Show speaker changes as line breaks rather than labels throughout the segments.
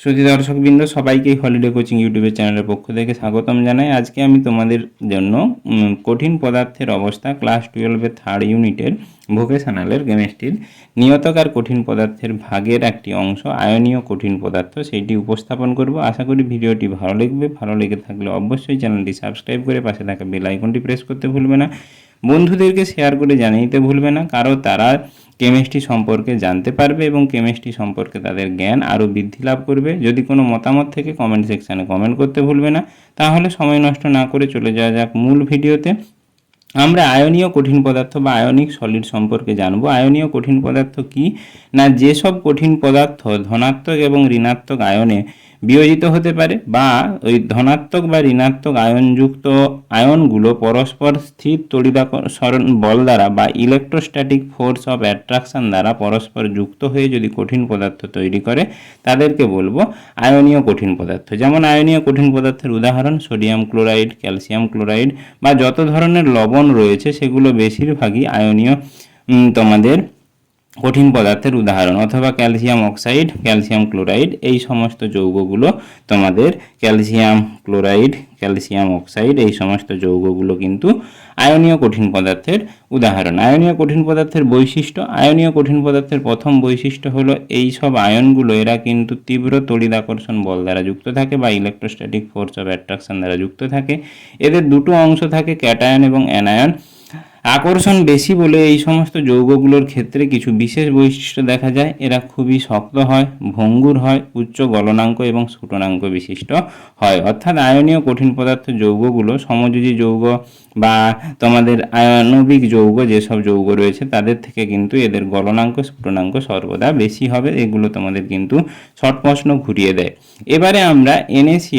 সুধী দর্শকবৃন্দ সবাইকেই holiday coaching ইউটিউবের চ্যানেলের পক্ষ থেকে স্বাগতম জানাই। আজকে আমি তোমাদের জন্য কঠিন পদার্থের অবস্থা ক্লাস টুয়েলভের থার্ড ইউনিটের ভোকেশনালের কেমিস্ট্রির নিয়তকার কঠিন পদার্থের ভাগের একটি অংশ, আয়নীয় কঠিন পদার্থ, সেইটি উপস্থাপন করব। আশা করি ভিডিওটি ভালো লাগবে। ভালো লেগে থাকলে অবশ্যই চ্যানেলটি সাবস্ক্রাইব করে পাশে থাকা বেল আইকনটি প্রেস করতে ভুলবে না। বন্ধুদেরকে শেয়ার করে জানিয়ে দিতে ভুলবে না। কারণ তারা কেমিস্ট্রি সম্পর্কে জানতে পারবে এবং কেমিস্ট্রি সম্পর্কে তাদের জ্ঞান আরও বৃদ্ধি লাভ করবে। যদি কোনো মতামত থেকে কমেন্ট সেকশানে কমেন্ট করতে ভুলবে না। তাহলে সময় নষ্ট না করে চলে যাওয়া যাক মূল ভিডিওতে আমরা আয়নীয় কঠিন পদার্থ বা আয়নিক সলিড সম্পর্কে জানব। আয়নীয় কঠিন পদার্থ কি? না, যেসব কঠিন পদার্থ ধনাত্মক এবং ঋণাত্মক আয়নে বিয়োজিত হতে পারে বা ওই ধনাত্মক বা ঋণাত্মক আয়নযুক্ত আয়নগুলো পরস্পর স্থির তড়িদাকর্ষণ বল দ্বারা বা ইলেকট্রোস্ট্যাটিক ফোর্স অফ অ্যাট্রাকশন দ্বারা পরস্পর যুক্ত হয়ে যদি কঠিন পদার্থ তৈরি করে, তাদেরকে বলব আয়নীয় কঠিন পদার্থ। যেমন আয়নীয় কঠিন পদার্থের উদাহরণ সোডিয়াম ক্লোরাইড ক্যালসিয়াম ক্লোরাইড বা যত ধরনের লবণ রয়েছে সেগুলো বেশিরভাগই আয়নীয় তোমাদের কঠিন পদার্থের উদাহরণ, অথবা ক্যালসিয়াম অক্সাইড, ক্যালসিয়াম ক্লোরাইড, এই সমস্ত যৌগগুলো তোমাদের ক্যালসিয়াম ক্লোরাইড, ক্যালসিয়াম অক্সাইড, এই সমস্ত যৌগগুলো কিন্তু আয়নীয় কঠিন পদার্থের উদাহরণ। আয়নীয় কঠিন পদার্থের বৈশিষ্ট্য, আয়নীয় কঠিন পদার্থের প্রথম বৈশিষ্ট্য হলো এই সব আয়নগুলো, এরা কিন্তু তীব্র তড়িদাকর্ষণ বল দ্বারা যুক্ত থাকে বা ইলেকট্রোস্ট্যাটিক ফোর্স অফ অ্যাট্রাকশন দ্বারা যুক্ত থাকে। এদের দুটো অংশ থাকে ক্যাটায়ন এবং অ্যানায়ন। আকর্ষণ বেশি বলে এই সমস্ত যৌগগুলোর ক্ষেত্রে কিছু বিশেষ বৈশিষ্ট্য দেখা যায়। এরা খুবই শক্ত হয়, ভঙ্গুর হয়, উচ্চ গলনাঙ্ক এবং স্ফুটনাঙ্ক বিশিষ্ট হয়। অর্থাৎ আয়নীয় কঠিন পদার্থ যৌগগুলো, সমযোজী যৌগ বা তোমাদের আণবিক যৌগ, যেসব যৌগ রয়েছে, তাদের থেকে কিন্তু এদের গলনাঙ্ক, স্ফুটনাঙ্ক সর্বদা বেশি হবে। এগুলো তোমাদের কিন্তু শর্ট প্রশ্ন ঘুরিয়ে দেয়। এবারে আমরা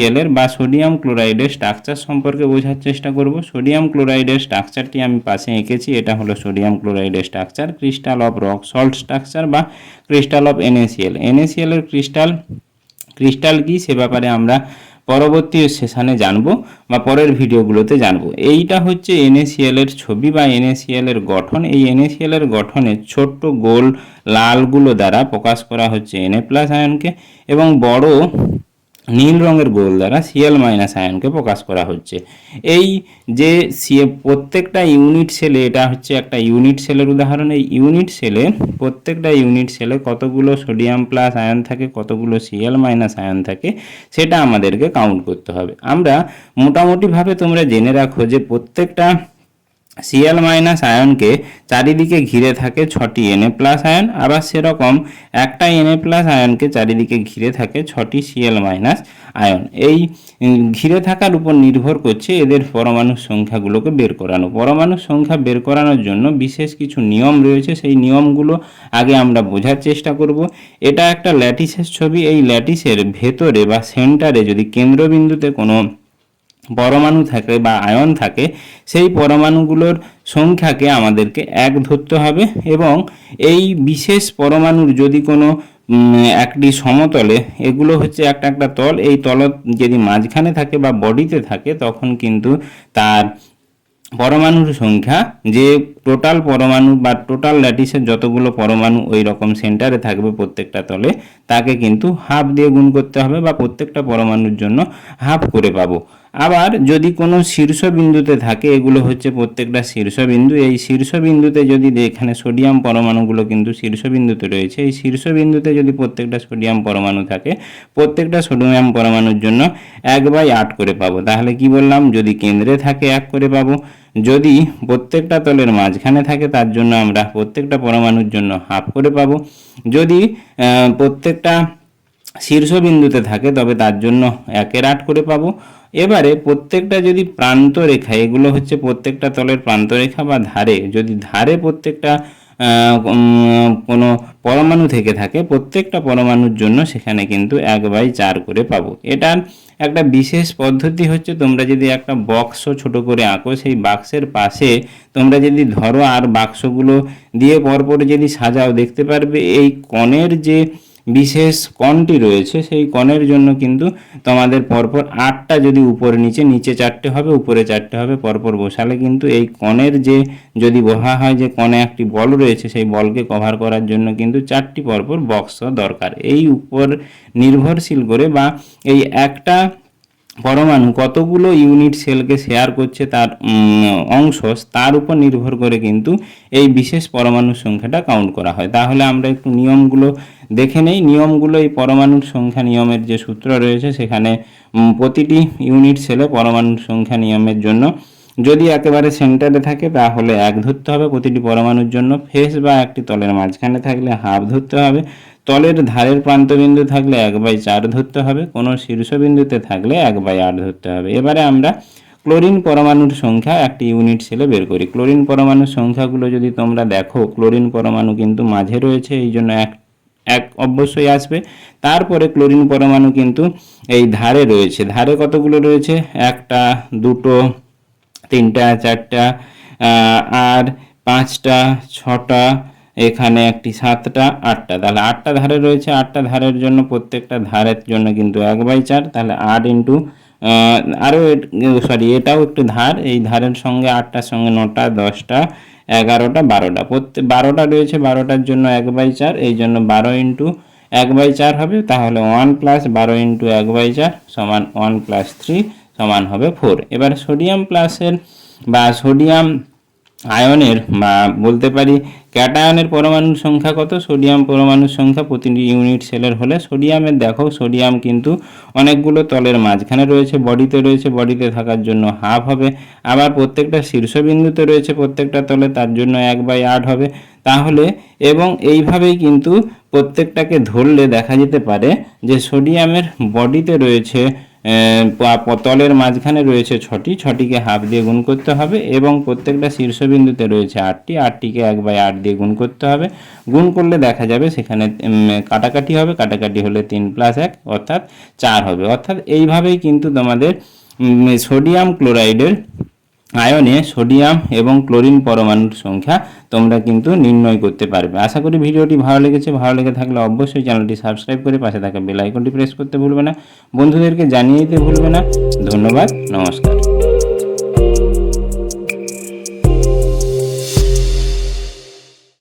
এর বা সোডিয়াম ক্লোরাইডের স্ট্রাকচার সম্পর্কে বোঝার চেষ্টা করব। সোডিয়াম ক্লোরাইডের স্ট্রাকচারটি আমি পাশে এঁকেছি, এটা হলো sodium ক্লোরাইডের structure, crystal of rock salt structure বা ক্রিস্টাল অফ এনএসিএল। এর ক্রিস্টাল ক্রিস্টাল কি সে ব্যাপারে আমরা পরবর্তী সেশনে জানব বা পরের ভিডিওগুলোতে জানব। এইটা হচ্ছে এর ছবি বা এর গঠন। এই এর গঠনে ছোট্ট গোল লালগুলো দ্বারা প্রকাশ করা হচ্ছে Na প্লাস আয়নকে এবং বড় নীল রঙের গোল দ্বারা সিএল মাইনাস আয়নকে প্রকাশ করা হচ্ছে। এই যে সি, প্রত্যেকটা ইউনিট সেলে এটা হচ্ছে একটা ইউনিট সেলের উদাহরণ, এই ইউনিট সেলে প্রত্যেকটা ইউনিট সেলে কতগুলো সোডিয়াম প্লাস আয়ন থাকে, কতগুলো সিএল মাইনাস আয়ন থাকে, সেটা আমাদেরকে কাউন্ট করতে হবে। আমরা মোটামুটিভাবে তোমরা জেনে রাখো যে প্রত্যেকটা সিএল মাইনাস আয়নকে চারিদিকে ঘিরে থাকে ছটি এনএ প্লাস আয়ন আবার সেরকম একটা এনএ প্লাস আয়নকে চারিদিকে ঘিরে থাকে ছটি সিএল মাইনাস আয়ন এই ঘিরে থাকার উপর নির্ভর করছে এদের পরমাণুর সংখ্যাগুলোকে বের করানো। পরমাণুর সংখ্যা বের করানোর জন্য বিশেষ কিছু নিয়ম রয়েছে, সেই নিয়মগুলো আগে আমরা বোঝার চেষ্টা করব। এটা একটা ল্যাটিসের ছবি, এই ল্যাটিসের ভেতরে বা সেন্টারে যদি কেন্দ্রবিন্দুতে কোনো পরমাণু থাকে বা আয়ন থাকে, সেই পরমাণুগুলোর সংখ্যাকে আমাদেরকে এক ধরতে হবে এবং এই বিশেষ পরমাণুর যদি কোনো একটি সমতলে, এগুলো হচ্ছে একটা একটা তল, এই তল যদি মাঝখানে থাকে বা বডিতে থাকে, তখন কিন্তু তার পরমাণুর সংখ্যা যে টোটাল পরমাণু বা টোটাল ল্যাটিসের যতগুলো পরমাণু ওই রকম সেন্টারে থাকবে প্রত্যেকটা তলে, তাকে কিন্তু হাফ দিয়ে গুণ করতে হবে বা প্রত্যেকটা পরমাণুর জন্য হাফ করে পাবো। আবার যদি কোনো শীর্ষবিন্দুতে থাকে, এগুলো হচ্ছে প্রত্যেকটা শীর্ষবিন্দু, এই শীর্ষবিন্দুতে যদি এখানে সোডিয়াম পরমাণুগুলো কিন্তু শীর্ষবিন্দুতে রয়েছে, এই শীর্ষবিন্দুতে যদি প্রত্যেকটা সোডিয়াম পরমাণু থাকে, প্রত্যেকটা সোডিয়াম পরমাণুর জন্য এক বাই আট করে পাবো। তাহলে কি বললাম? যদি কেন্দ্রে থাকে এক করে পাবো যদি প্রত্যেকটা তলের মাঝখানে থাকে, তার জন্য আমরা প্রত্যেকটা পরমাণুর জন্য হাফ করে পাবো। যদি প্রত্যেকটা শীর্ষবিন্দুতে থাকে, তবে তার জন্য একের আট করে পাবো। এবারে প্রত্যেকটা যদি প্রান্তরেখা, এগুলো হচ্ছে প্রত্যেকটা তলের প্রান্তরেখা বা ধারে, যদি ধারে প্রত্যেকটা কোনো পরমাণু থেকে থাকে, প্রত্যেকটা পরমাণুর জন্য সেখানে কিন্তু এক বাই চার করে পাবো। এটার একটা বিশেষ পদ্ধতি হচ্ছে তোমরা যদি একটা বক্স ছোট করে আঁকো, সেই বাক্সের পাশে তোমরা যদি ধরো আর বাক্সগুলো দিয়ে পরপর যদি সাজাও, দেখতে পারবে এই কণের যে বিশেষ কণটি রয়েছে, সেই কণের জন্য কিন্তু তোমাদের পরপর আটটা যদি উপরে নিচে নিচে চারটে হবে, উপরে চারটে হবে, পরপর বসালে কিন্তু এই কণের যে যদি বলা হয় যে কণে একটি বল রয়েছে, সেই বলকে কভার করার জন্য কিন্তু চারটি পরপর বক্স দরকার। এই উপর নির্ভরশীল করে বা এই একটা পরমাণু কতগুলো ইউনিট সেলকে শেয়ার করছে তার অংশ, তার উপর নির্ভর করে কিন্তু এই বিশেষ পরমাণুর সংখ্যাটা কাউন্ট করা হয়। তাহলে আমরা একটু নিয়মগুলো দেখে নেই। নিয়মগুলো এই পরমাণুর সংখ্যা নিয়মের যে সূত্র রয়েছে, সেখানে প্রতিটি ইউনিট সেলে পরমাণুর সংখ্যা নিয়মের জন্য যদি একেবারে সেন্টারে থাকে, তাহলে এক ধরতে হবে প্রতিটি পরমাণুর জন্য। ফেস বা একটি তলের মাঝখানে থাকলে হাফ ধরতে হবে। তলের ধারের প্রান্তবিন্দু থাকলে এক বাই চার ধরতে হবে, কোনো শীর্ষবিন্দুতে থাকলে এক বাই আট ধরতে হবে। এবারে আমরা ক্লোরিন পরমাণুর সংখ্যা একটি ইউনিট সেলে বের করি। ক্লোরিন পরমাণুর সংখ্যাগুলো যদি তোমরা দেখো, ক্লোরিন পরমাণু কিন্তু মাঝে রয়েছে, এই জন্য এক এক অবশ্যই আসবে। তারপরে ক্লোরিন পরমাণু কিন্তু এই ধারে রয়েছে। ধারে কতগুলো রয়েছে? একটা, দুটো, তিনটা, চারটা আর পাঁচটা, ছটা এখানে একটি সাতটা, আটটা। তাহলে আটটা ধারে রয়েছে, আটটা ধারের জন্য প্রত্যেকটা ধারের জন্য কিন্তু এক বাই চার। তাহলে আট ইন্টু আরও সরি, এটাও একটু ধার। এই ধারের সঙ্গে আটটার সঙ্গে নটা, দশটা, এগারোটা, বারোটা। প্রত্যেক বারোটা রয়েছে, বারোটার জন্য এক বাই চার। এই জন্য বারো ইন্টু এক বাই চার হবে। তাহলে ওয়ান প্লাস বারো ইন্টু এক বাই চার সমান ওয়ান প্লাস থ্রি সমান হবে ফোর। এবার সোডিয়াম প্লাসের বা সোডিয়াম আয়নের বা বলতে পারি ক্যাটায়নের পরমাণুর সংখ্যা কত? সোডিয়াম পরমাণুর সংখ্যা প্রতিটি ইউনিট সেলের হলে সোডিয়ামের দেখো, সোডিয়াম কিন্তু অনেকগুলো তলের মাঝখানে রয়েছে, বডিতে রয়েছে, বডিতে থাকার জন্য হাফ হবে। আবার প্রত্যেকটা শীর্ষবিন্দুতে রয়েছে প্রত্যেকটা তলে, তার জন্য এক বাই আট হবে। তাহলে এবং এইভাবেই কিন্তু প্রত্যেকটাকে ধরলে দেখা যেতে পারে যে সোডিয়ামের বডিতে রয়েছে তলের মাঝখানে রয়েছে ছটি। ছটিকে হাফ দিয়ে গুণ করতে হবে এবং প্রত্যেকটা শীর্ষবিন্দুতে রয়েছে আটটি। আটটিকে এক বাই আট দিয়ে গুণ করতে হবে। গুণ করলে দেখা যাবে সেখানে কাটাকাটি হবে। কাটাকাটি হলে তিন প্লাস এক, অর্থাৎ চার হবে। অর্থাৎ এইভাবেই কিন্তু তোমাদের সোডিয়াম ক্লোরাইডের আয়নে সোডিয়াম এবং ক্লোরিন পরমাণুর সংখ্যা তোমরা কিন্তু নির্ণয় করতে পারবে। আশা করি ভিডিওটি ভালো লেগেছে। ভালো লেগে থাকলে অবশ্যই চ্যানেলটি সাবস্ক্রাইব করে পাশে থাকা বেল আইকনটি প্রেস করতে ভুলবে না। বন্ধুদেরকে জানিয়ে দিতে ভুলবে না। ধন্যবাদ। নমস্কার।